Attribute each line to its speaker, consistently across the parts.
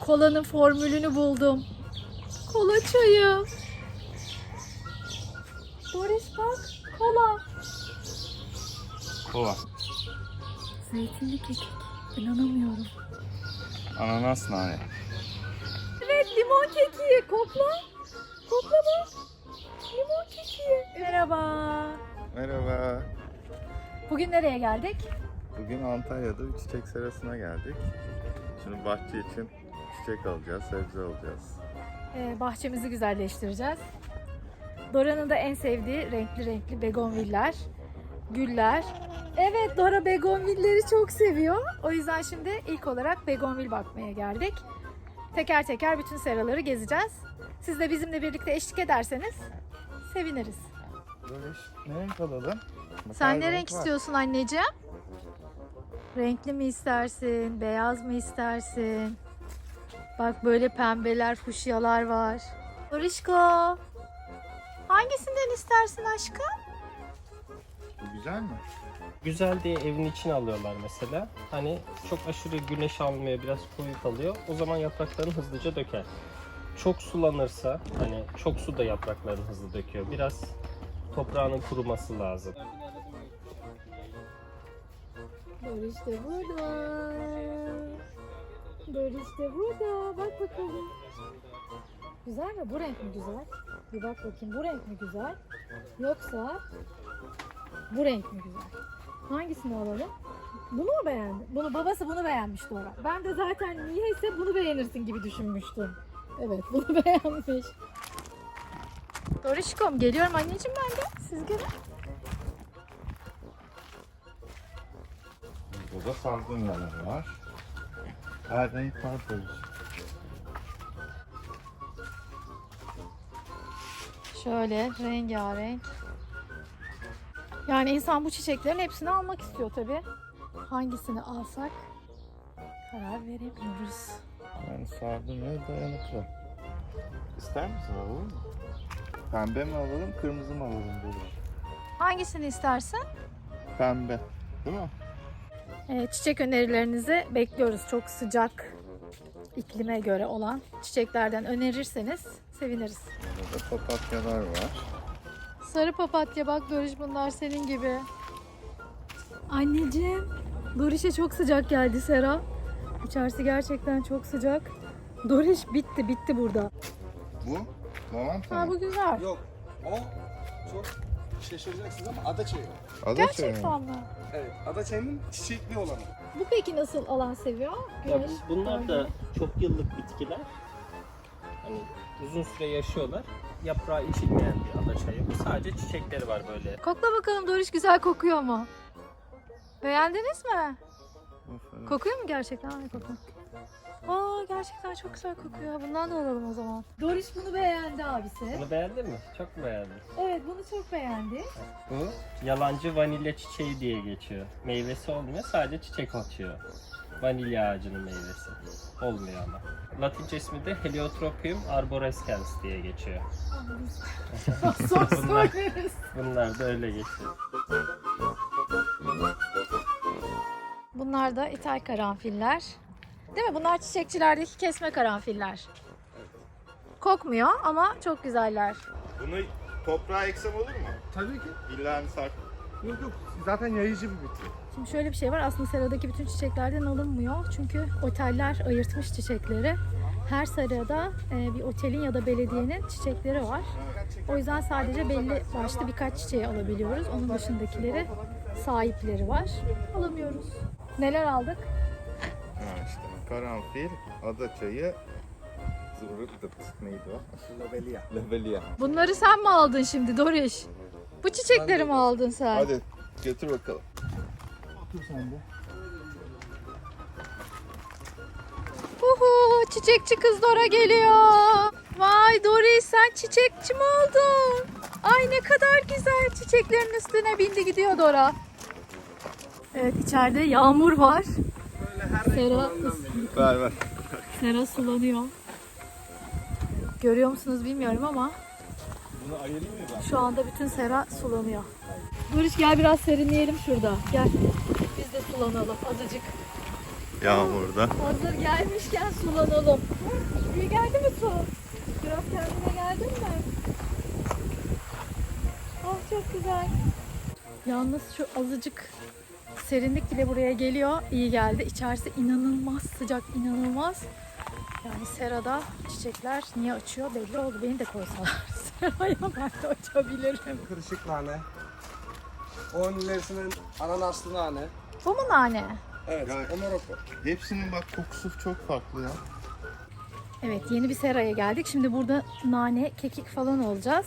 Speaker 1: Kolanın formülünü buldum. Kola çayı. Doris bak kola.
Speaker 2: Kola.
Speaker 1: Zeytinli kekik. İnanamıyorum.
Speaker 2: Ananas nane.
Speaker 1: Evet limon kekiği. Kokla. Kokla bak. Limon kekiği. Merhaba.
Speaker 2: Merhaba.
Speaker 1: Bugün nereye geldik?
Speaker 2: Bugün Antalya'da bir çiçek serasına geldik. Şimdi bahçe için çiçek alacağız, sebze alacağız.
Speaker 1: Ee, bahçemizi güzelleştireceğiz. Dora'nın da en sevdiği renkli renkli begonviller, güller. Evet Dora begonvilleri çok seviyor. O yüzden şimdi ilk olarak begonvil bakmaya geldik. Teker teker bütün seraları gezeceğiz. Siz de bizimle birlikte eşlik ederseniz seviniriz.
Speaker 2: Böyle ne renk alalım?
Speaker 1: Sen ne renk istiyorsun anneciğim? Renkli mi istersin? Beyaz mı istersin? Bak böyle pembeler, fuşyalar var. Dorişko. Hangisinden istersin aşkım?
Speaker 2: Bu güzel mi?
Speaker 3: Güzel diye evin içine alıyorlar mesela. Hani çok aşırı güneş almıyor, biraz koyu kalıyor. O zaman yapraklarını hızlıca döker. Çok sulanırsa, hani çok su da yapraklarını hızlı döküyor. Biraz toprağının kuruması lazım.
Speaker 1: Doriş de burada. Doriş de burada. Bak bakalım. Güzel mi? Bu renk mi güzel? Bir bak bakayım. Bu renk mi güzel? Yoksa bu renk mi güzel? Hangisini alalım? Bunu mu beğendin? Bunu babası bunu beğenmişti Dora. Ben de zaten niyeyse bunu beğenirsin gibi düşünmüştüm. Evet bunu beğenmiş. Dorişkom geliyorum anneciğim ben de. Siz gelin.
Speaker 2: Burada sardunyalar var. Her renk var böyle.
Speaker 1: Şöyle rengarenk. Yani insan bu çiçeklerin hepsini almak istiyor tabi. Hangisini alsak karar veremiyoruz.
Speaker 2: Yani sardunya dayanıklı. İster misin alalım mı? Pembe mi alalım, kırmızı mı alalım burada?
Speaker 1: Hangisini istersen?
Speaker 2: Pembe. Değil mi?
Speaker 1: Ee, çiçek önerilerinizi bekliyoruz. Çok sıcak iklime göre olan çiçeklerden önerirseniz seviniriz.
Speaker 2: Burada papatyalar var.
Speaker 1: Sarı papatya bak Doriş bunlar senin gibi. Anneciğim, Doriş'e çok sıcak geldi Sera. İçerisi gerçekten çok sıcak. Doriş bitti, bitti burada.
Speaker 2: Bu lavanta
Speaker 1: Ha
Speaker 2: mı?
Speaker 1: bu güzel.
Speaker 4: Yok. O çok şaşıracaksınız ama ada çayı.
Speaker 2: Ada çayı mı?
Speaker 1: Gerçekten mi?
Speaker 4: Evet. Ada çayının çiçekli olanı.
Speaker 1: Bu peki nasıl alan seviyor?
Speaker 3: Ya
Speaker 1: Güneş,
Speaker 3: bunlar da çok yıllık bitkiler. Hani uzun süre yaşıyorlar. Yaprağı içilmeyen bir ada çayı. Bu sadece çiçekleri var böyle.
Speaker 1: Kokla bakalım Doriş güzel kokuyor mu? Beğendiniz mi?
Speaker 2: Of, evet.
Speaker 1: Kokuyor mu gerçekten? Ay kokun. Aa gerçekten çok güzel kokuyor. Bundan da alalım o zaman. Doriş bunu beğendi abisi.
Speaker 3: Bunu beğendin mi? Çok mu beğendin?
Speaker 1: Evet bunu çok beğendi.
Speaker 3: Bu yalancı vanilya çiçeği diye geçiyor. Meyvesi olmuyor, sadece çiçek açıyor. Vanilya ağacının meyvesi. Olmuyor ama. Latince ismi de Heliotropium arborescens diye geçiyor.
Speaker 1: Sor
Speaker 3: Bunlar-
Speaker 1: söyleriz.
Speaker 3: Bunlar da öyle geçiyor.
Speaker 1: Bunlar da ithal karanfiller. Değil mi? Bunlar çiçekçilerdeki kesme karanfiller. Kokmuyor ama çok güzeller.
Speaker 2: Bunu toprağa eksem olur mu?
Speaker 4: Tabii ki.
Speaker 2: İlla hani sak.
Speaker 4: Yok yok. Zaten yayıcı bir bitki.
Speaker 1: Şimdi şöyle bir şey var. Aslında seradaki bütün çiçeklerden alınmıyor. Çünkü oteller ayırtmış çiçekleri. Her serada e, bir otelin ya da belediyenin çiçekleri var. O yüzden sadece belli başlı birkaç çiçeği alabiliyoruz. Onun dışındakileri sahipleri var. Alamıyoruz. Neler aldık?
Speaker 2: Karanfil, ada çayı, zıvırıt neydi o?
Speaker 4: Lobelia.
Speaker 2: Lebelia.
Speaker 1: Bunları sen mi aldın şimdi Doriş? Bu çiçekleri mi aldın sen?
Speaker 2: Hadi götür bakalım.
Speaker 4: Otur sen de.
Speaker 1: Uhu, çiçekçi kız Dora geliyor. Vay Doris sen çiçekçi mi oldun? Ay ne kadar güzel çiçeklerin üstüne bindi gidiyor Dora. Evet içeride yağmur var. Sera,
Speaker 2: Ver ver.
Speaker 1: Sera sulanıyor. Görüyor musunuz bilmiyorum ama
Speaker 4: Bunu ayırayım mı ben?
Speaker 1: şu anda bütün sera sulanıyor. Doris gel biraz serinleyelim şurada. Gel. Biz de sulanalım azıcık.
Speaker 2: Yağmurda.
Speaker 1: Hazır gelmişken sulanalım. İyi geldi mi su? Biraz kendine geldin mi? Oh çok güzel. Yalnız şu azıcık serinlik bile buraya geliyor. İyi geldi. İçerisi inanılmaz sıcak, inanılmaz. Yani serada çiçekler niye açıyor belli oldu. Beni de koysalar seraya ben de açabilirim.
Speaker 4: Kırışık nane. Onun ilerisinin ananaslı nane.
Speaker 1: Bu mu nane?
Speaker 4: Evet,
Speaker 2: Ya-
Speaker 4: o Morocco.
Speaker 2: Hepsinin bak kokusu çok farklı ya.
Speaker 1: Evet yeni bir seraya geldik. Şimdi burada nane, kekik falan olacağız.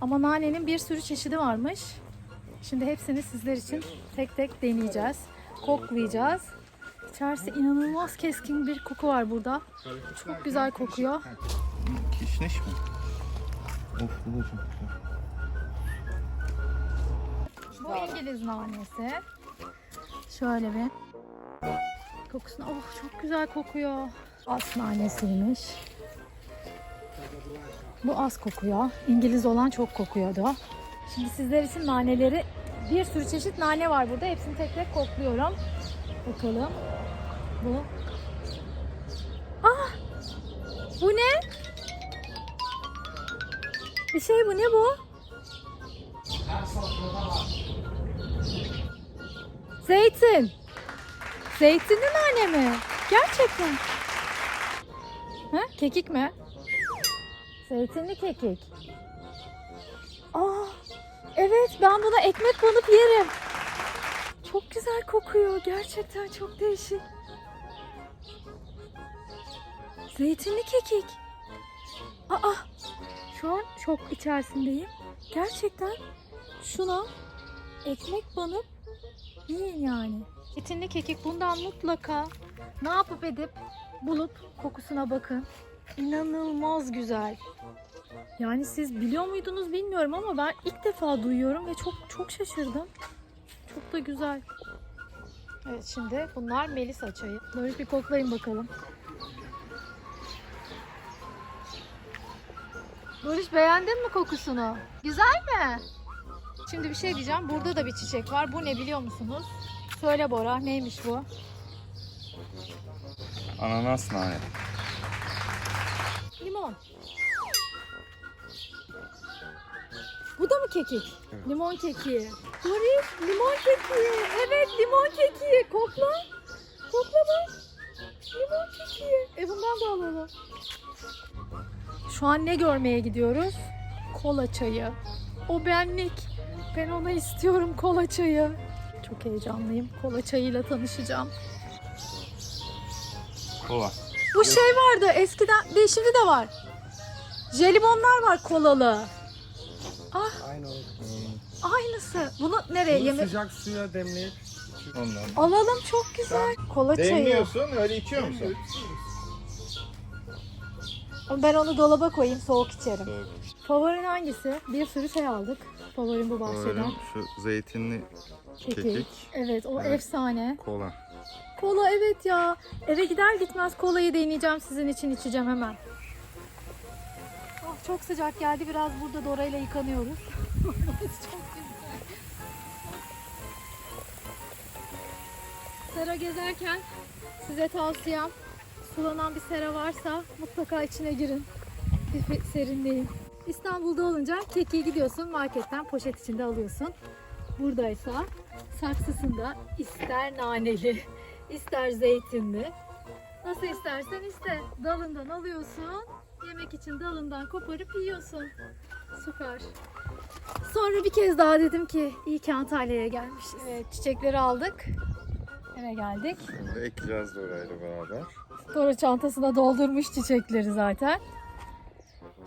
Speaker 1: Ama nanenin bir sürü çeşidi varmış. Şimdi hepsini sizler için tek tek deneyeceğiz. Koklayacağız. İçerisi inanılmaz keskin bir koku var burada. Çok güzel kokuyor.
Speaker 2: Kişniş mi? Of bu da çok güzel.
Speaker 1: Bu İngiliz nanesi. Şöyle bir. Kokusuna oh çok güzel kokuyor. As nanesiymiş. Bu az kokuyor. İngiliz olan çok kokuyordu. Şimdi sizler için naneleri bir sürü çeşit nane var burada. Hepsini tek tek kokluyorum. Bakalım. Bu. Ah! Bu ne? Bir şey bu ne bu? Zeytin. Zeytinli nane mi? Gerçekten. Ha? Kekik mi? Zeytinli kekik. Evet ben buna ekmek banıp yerim. Çok güzel kokuyor. Gerçekten çok değişik. Zeytinli kekik. Aa, şu an şok içerisindeyim. Gerçekten şuna ekmek banıp Yiyin yani. Zeytinli kekik bundan mutlaka ne yapıp edip bulup kokusuna bakın. İnanılmaz güzel. Yani siz biliyor muydunuz bilmiyorum ama ben ilk defa duyuyorum ve çok çok şaşırdım. Çok da güzel. Evet şimdi bunlar Melisa çayı. Böyle bir koklayın bakalım. Barış beğendin mi kokusunu? Güzel mi? Şimdi bir şey diyeceğim. Burada da bir çiçek var. Bu ne biliyor musunuz? Söyle Bora neymiş bu?
Speaker 2: Ananas nane.
Speaker 1: Limon. Bu da mı kekik?
Speaker 2: Evet.
Speaker 1: Limon kekiği. Barış limon kekiği. Evet limon kekiği. Kokla. Kokla bak. Limon kekiği. E bundan da alalım. Şu an ne görmeye gidiyoruz? Kola çayı. O benlik. Ben ona istiyorum kola çayı. Çok heyecanlıyım. Kola çayıyla tanışacağım.
Speaker 2: Kola.
Speaker 1: Bu şey vardı eskiden, de şimdi de var. Jelibonlar var kolalı.
Speaker 4: Aynı o.
Speaker 1: Aynısı. Bunu nereye
Speaker 4: Bunu
Speaker 1: yemek?
Speaker 4: sıcak suya demleyip
Speaker 2: Ondan.
Speaker 1: Alalım çok güzel. Kola çayı.
Speaker 2: Demliyorsun öyle içiyor musun?
Speaker 1: Ben onu dolaba koyayım soğuk içerim. Favorin hangisi? Bir sürü şey aldık. Favorim bu bahçeden.
Speaker 2: Favorim şu zeytinli
Speaker 1: Kekik.
Speaker 2: kekik.
Speaker 1: Evet o
Speaker 2: Evet.
Speaker 1: efsane.
Speaker 2: kola.
Speaker 1: Kola evet ya. Eve gider gitmez kolayı deneyeceğim sizin için içeceğim hemen. Çok sıcak geldi. Biraz burada Dora ile yıkanıyoruz. çok güzel. Sera gezerken size tavsiyem sulanan bir sera varsa mutlaka içine girin. Bir serinleyin. İstanbul'da olunca kekiği gidiyorsun marketten poşet içinde alıyorsun. Buradaysa saksısında ister naneli, ister zeytinli. Nasıl istersen iste. Dalından alıyorsun. Yemek için dalından koparıp yiyorsun. Süper. Sonra bir kez daha dedim ki iyi ki Antalya'ya gelmişiz. Evet çiçekleri aldık. Eve geldik.
Speaker 2: Şimdi ekeceğiz Dora'yla beraber.
Speaker 1: Dora çantasına doldurmuş çiçekleri zaten.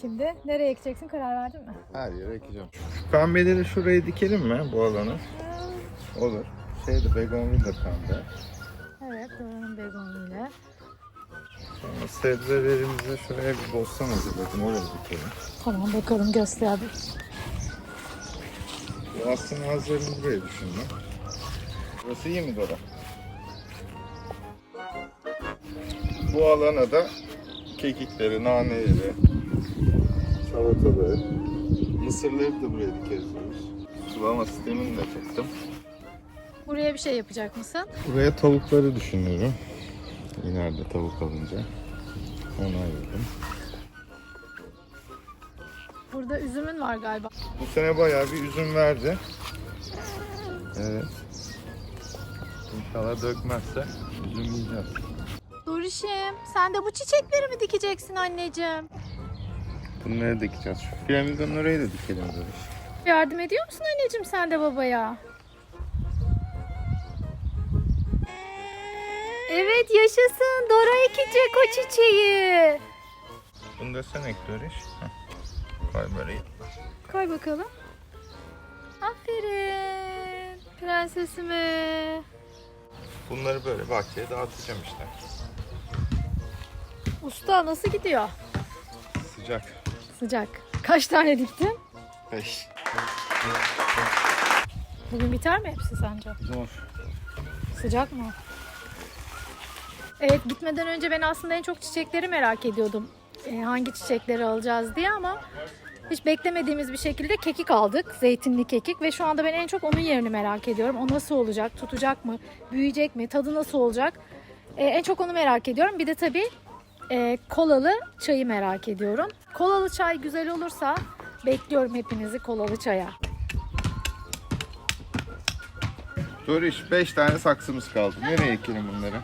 Speaker 1: Şimdi nereye ekeceksin karar verdin mi?
Speaker 2: Her yere ekeceğim. Şu pembeleri şuraya dikelim mi bu alanı? Olur. Şeyde begonvil de pembe.
Speaker 1: Evet Dora'nın begoniyle.
Speaker 2: Sonra sebzelerimizi şuraya bir bostan hazırladım. Oraya dikelim.
Speaker 1: Tamam bakalım göster bir.
Speaker 2: Bu aslında hazırını buraya düşündüm. Burası iyi mi Dora? Bu alana da kekikleri, naneleri, salataları, mısırları da buraya dikeriz. Sulama sistemini de çektim.
Speaker 1: Buraya bir şey yapacak mısın?
Speaker 2: Buraya tavukları düşünüyorum. İleride tavuk alınca onu ayırdım.
Speaker 1: Burada üzümün var galiba.
Speaker 2: Bu sene bayağı bir üzüm verdi. Evet. İnşallah dökmezse üzüm yiyeceğiz.
Speaker 1: Dorişim sen de bu çiçekleri mi dikeceksin anneciğim?
Speaker 2: Bunları dikeceğiz. Şu flamingonun oraya da dikelim Doriş.
Speaker 1: Yardım ediyor musun anneciğim sen de babaya? Evet yaşasın. Dora ekecek o çiçeği.
Speaker 2: Bunu da sen ek Doriş. Koy böyle.
Speaker 1: Koy bakalım. Aferin. Prensesime.
Speaker 2: Bunları böyle bahçeye dağıtacağım işte.
Speaker 1: Usta nasıl gidiyor?
Speaker 2: Sıcak.
Speaker 1: Sıcak. Kaç tane diktin?
Speaker 2: Beş.
Speaker 1: Bugün biter mi hepsi sence?
Speaker 2: Zor.
Speaker 1: Sıcak mı? Evet gitmeden önce ben aslında en çok çiçekleri merak ediyordum. Ee, hangi çiçekleri alacağız diye ama hiç beklemediğimiz bir şekilde kekik aldık. Zeytinli kekik ve şu anda ben en çok onun yerini merak ediyorum. O nasıl olacak? Tutacak mı? Büyüyecek mi? Tadı nasıl olacak? Ee, en çok onu merak ediyorum. Bir de tabii e, kolalı çayı merak ediyorum. Kolalı çay güzel olursa bekliyorum hepinizi kolalı çaya.
Speaker 2: Doriş 5 tane saksımız kaldı. Nereye ekelim bunları?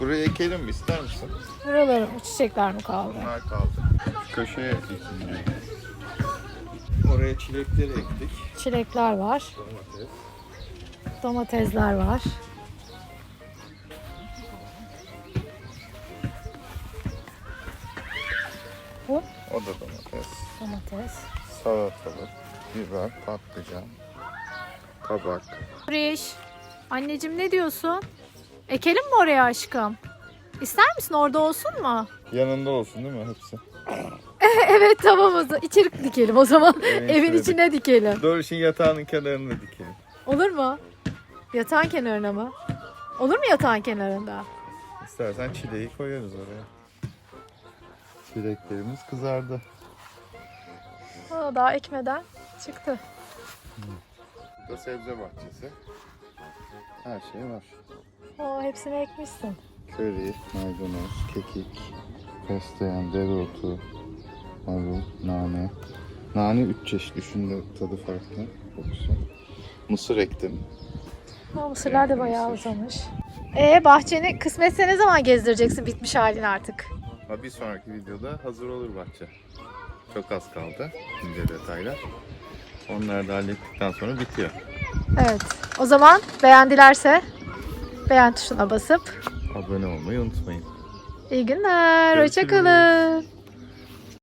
Speaker 2: Buraya ekelim mi ister misin?
Speaker 1: Buralarım, bu çiçekler mi kaldı?
Speaker 2: Bunlar kaldı. Köşeye ekelim.
Speaker 4: Oraya çilekleri ektik.
Speaker 1: Çilekler var.
Speaker 4: Domates.
Speaker 1: Domatesler var. Bu
Speaker 2: O da domates.
Speaker 1: domates.
Speaker 2: Salatalık, biber, patlıcan, kabak.
Speaker 1: Friş. Anneciğim ne diyorsun? Ekelim mi oraya aşkım? İster misin orada olsun mu?
Speaker 2: Yanında olsun değil mi hepsi?
Speaker 1: evet tamam o zaman. İçeri dikelim o zaman.
Speaker 2: Evin
Speaker 1: Evin
Speaker 2: içine
Speaker 1: içine dikelim.
Speaker 2: Doriş'in yatağının kenarına dikelim.
Speaker 1: Olur mu? Yatağın kenarına mı? Olur mu yatağın kenarında?
Speaker 2: İstersen çileği koyarız oraya. Çileklerimiz kızardı.
Speaker 1: Aa, daha ekmeden çıktı.
Speaker 2: Burada sebze bahçesi. Her şey var.
Speaker 1: Oo, hepsini ekmişsin.
Speaker 2: Köri, maydanoz, kekik, fesleğen, dereotu, marul, nane. Nane üç çeşit. Üçünün de tadı farklı. Kokusu. Mısır ektim.
Speaker 1: Aa, mısırlar da bayağı uzamış. Ee bahçeni kısmetse ne zaman gezdireceksin bitmiş halini artık?
Speaker 2: Ha, bir sonraki videoda hazır olur bahçe. Çok az kaldı. ince detaylar. Onları da hallettikten sonra bitiyor.
Speaker 1: Evet. O zaman beğendilerse beğen tuşuna basıp
Speaker 2: Abone olmayı unutmayın.
Speaker 1: iyi günler. Hoşçakalın.